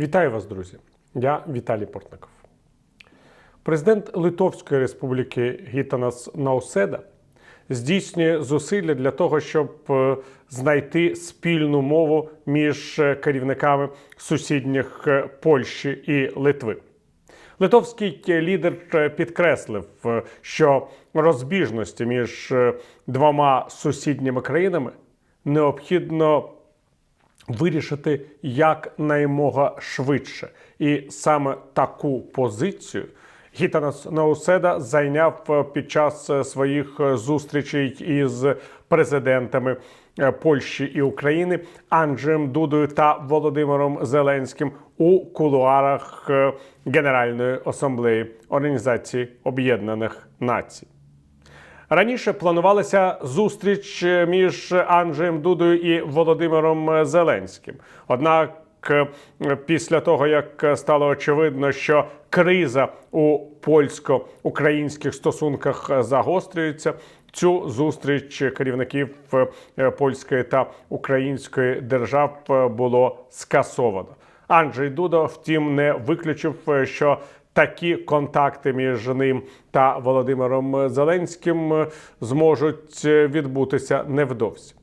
Вітаю вас, друзі! Я Віталій Портников. Президент Литовської Республіки Гітанас Науседа здійснює зусилля для того, щоб е, знайти спільну мову між е, керівниками сусідніх е, Польщі і Литви. Литовський лідер підкреслив, що розбіжності між двома сусідніми країнами необхідно вирішити якнаймога швидше. І саме таку позицію Гітанас Науседа зайняв е, під час е, своїх е, зустрічей із президентами Польщі і України Анджеєм Дудою та Володимиром Зеленським у кулуарах Генеральної асамблеї Організації Об'єднаних Націй. Раніше планувалася зустріч е, між Анджеєм Дудою і Володимиром Зеленським. Однак, е, після того як стало очевидно, що криза у польсько-українських стосунках загострюється, цю зустріч керівників е, польської та української держав було скасовано. Анджей Дуда, втім, не виключив, що такі контакти між ним та Володимиром Зеленським зможуть відбутися невдовзі.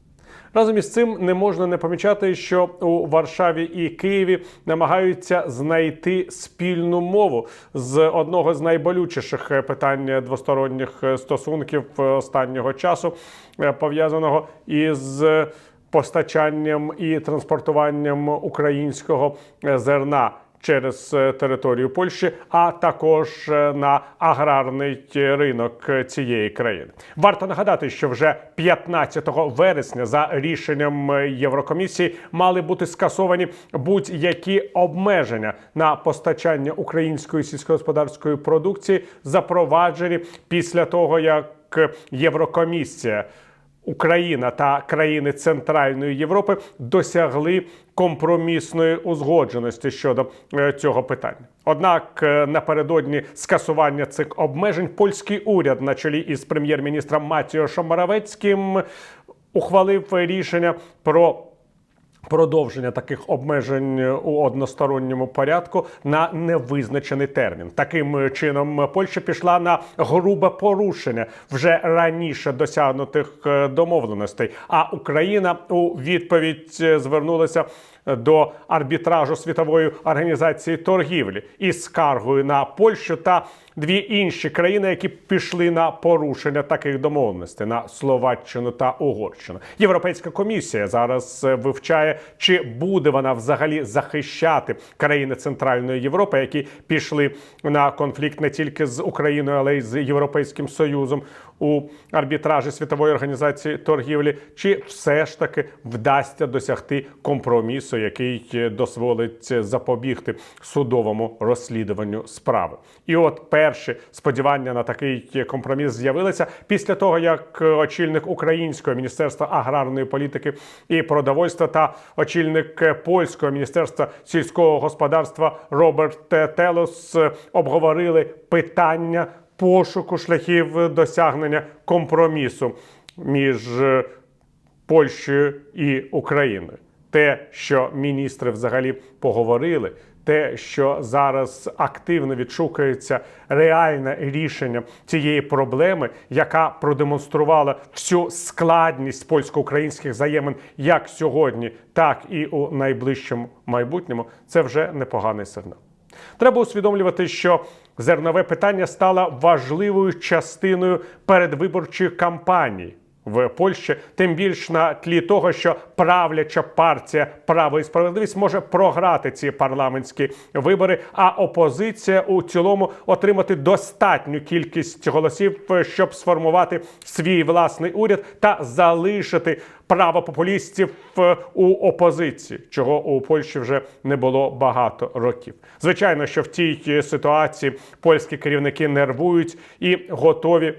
Разом із цим не можна не помічати, що у Варшаві і Києві намагаються знайти спільну мову з одного з найболючіших питань двосторонніх стосунків останнього часу, пов'язаного із постачанням і транспортуванням українського зерна через е, територію Польщі, а також е, на аграрний ринок е, цієї країни. Варто нагадати, що вже 15 вересня за рішенням Єврокомісії мали бути скасовані будь-які обмеження на постачання української сільськогосподарської продукції, запроваджені після того, як Єврокомісія. Україна та країни Центральної Європи досягли компромісної узгодженості щодо е, цього питання. Однак е, напередодні скасування цих обмежень польський уряд на чолі із прем'єр-міністром Матіошем Моравецьким ухвалив рішення про продовження таких обмежень у односторонньому порядку на невизначений термін. Таким чином, Польща пішла на грубе порушення вже раніше досягнутих е, домовленостей. А Україна у відповідь е, звернулася до арбітражу світової організації торгівлі із скаргою на Польщу та дві інші країни, які пішли на порушення таких домовленостей на Словаччину та Угорщину. Європейська комісія зараз е, вивчає, чи буде вона взагалі захищати країни Центральної Європи, які пішли на конфлікт не тільки з Україною, але й з Європейським Союзом у арбітражі світової організації торгівлі, чи все ж таки вдасться досягти компромісу, який е, дозволить запобігти судовому розслідуванню справи. І от перші сподівання на такий компроміс з'явилися після того, як очільник українського міністерства аграрної політики і продовольства та очільник польського міністерства сільського господарства Роберт Телос обговорили питання пошуку шляхів досягнення компромісу між е, Польщею і Україною. Те, що міністри взагалі поговорили, те, що зараз активно відшукується реальне рішення цієї проблеми, яка продемонструвала всю складність польсько-українських взаємин як сьогодні, так і у найближчому майбутньому, це вже непоганий сигнал. Треба усвідомлювати, що зернове питання стало важливою частиною передвиборчої кампанії в Польщі, тим більш на тлі того, що правляча партія право і справедливість може програти ці парламентські вибори, а опозиція у цілому отримати достатню кількість голосів, щоб сформувати свій власний уряд та залишити право популістів е, у опозиції, чого у Польщі вже не було багато років. Звичайно, що в тій е, ситуації польські керівники нервують і готові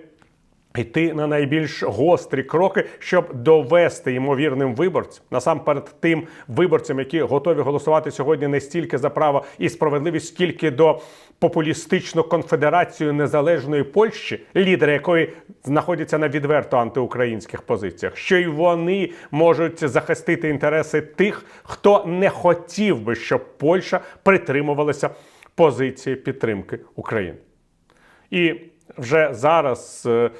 йти на найбільш гострі кроки, щоб довести ймовірним виборцям, насамперед тим виборцям, які готові голосувати сьогодні не стільки за право і справедливість, скільки до популістичну конфедерацію незалежної Польщі, лідери якої знаходяться на відверто антиукраїнських позиціях, що й вони можуть захистити інтереси тих, хто не хотів би, щоб Польща притримувалася позиції підтримки України. І вже зараз е,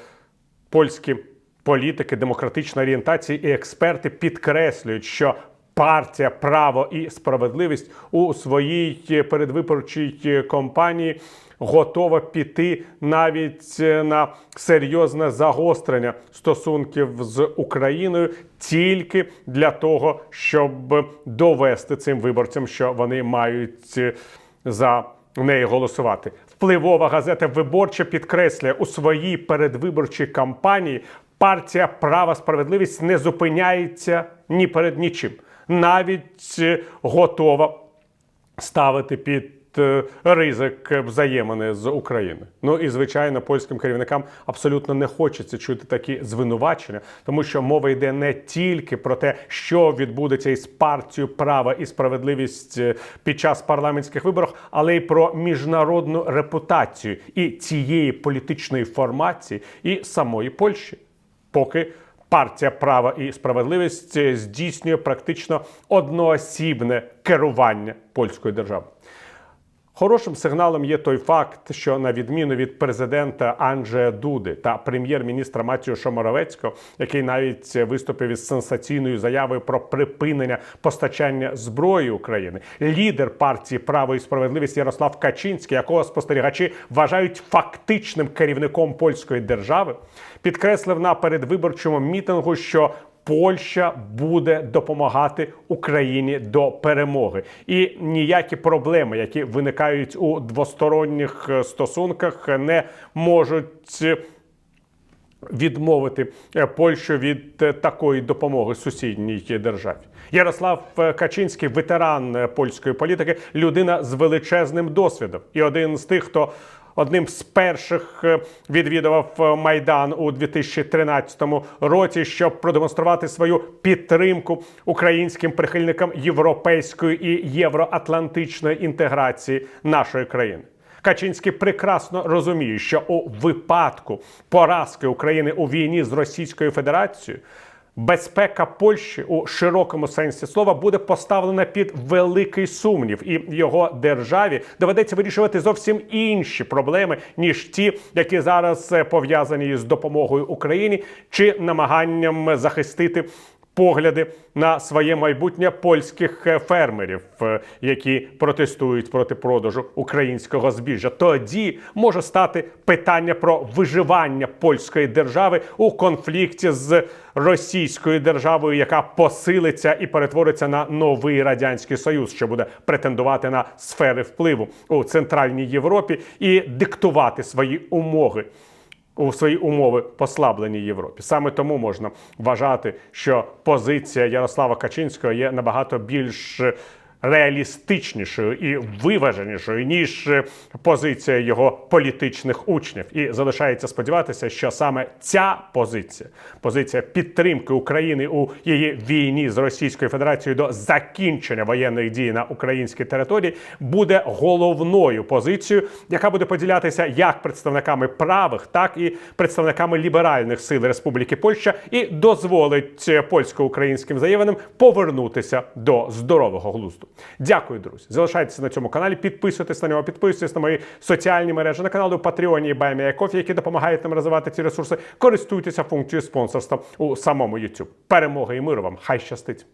польські політики демократичної орієнтації і експерти підкреслюють, що партія Право і справедливість у своїй передвиборчій кампанії готова піти навіть на серйозне загострення стосунків з Україною тільки для того, щоб довести цим виборцям, що вони мають за неї голосувати. Впливова газета Виборча підкреслює у своїй передвиборчій кампанії партія Права справедливість не зупиняється ні перед нічим, навіть е, готова ставити під ризик взаємини з України. Ну і звичайно, польським керівникам абсолютно не хочеться чути такі звинувачення, тому що мова йде не тільки про те, що відбудеться із партією права і справедливість е, під час парламентських виборів, але й про міжнародну репутацію і цієї політичної формації, і самої Польщі, поки. Партія права і справедливість е, здійснює практично одноосібне керування польською державою. Хорошим сигналом є той факт, що на відміну від президента Анджея Дуди та прем'єр-міністра Матіуша Моровецького, який навіть виступив із сенсаційною заявою про припинення постачання зброї України, лідер партії Право і справедливість Ярослав Качинський, якого спостерігачі вважають фактичним керівником польської держави, підкреслив на передвиборчому мітингу, що Польща буде допомагати Україні до перемоги, і ніякі проблеми, які виникають у двосторонніх е, стосунках, не можуть е, відмовити е, Польщу від такої допомоги сусідній державі. Ярослав Качинський, ветеран польської політики, людина з величезним досвідом, і один з тих, хто одним з перших е, відвідував е, майдан у 2013 році, щоб продемонструвати свою підтримку українським прихильникам європейської і євроатлантичної інтеграції нашої країни. Качинський прекрасно розуміє, що у випадку поразки України у війні з Російською Федерацією безпека Польщі у широкому сенсі слова буде поставлена під великий сумнів, і його державі доведеться вирішувати зовсім інші проблеми, ніж ті, які зараз е, пов'язані з допомогою Україні чи намаганням захистити погляди на своє майбутнє польських е, фермерів, е, які протестують проти продажу українського збіжжя. Тоді може стати питання про виживання польської держави у конфлікті з Російською державою, яка посилиться і перетвориться на новий радянський союз, що буде претендувати на сфери впливу у центральній Європі і диктувати свої умови у свої умови послабленій Європі. Саме тому можна вважати, що позиція Ярослава Качинського є набагато більш реалістичнішою і виваженішою ніж е, позиція його політичних учнів. І залишається сподіватися, що саме ця позиція, позиція підтримки України у її війні з Російською Федерацією до закінчення воєнних дій на українській території, буде головною позицією, яка буде поділятися як представниками правих, так і представниками ліберальних сил Республіки Польща, і дозволить польсько-українським заявленим повернутися до здорового глузду. Дякую, друзі. Залишайтеся на цьому каналі, підписуйтесь на нього, підписуйтесь на мої соціальні мережі на канали у Патреоні і Баймія які допомагають нам розвивати ці ресурси. Користуйтеся функцією спонсорства у самому YouTube. Перемоги і миру вам! Хай щастить!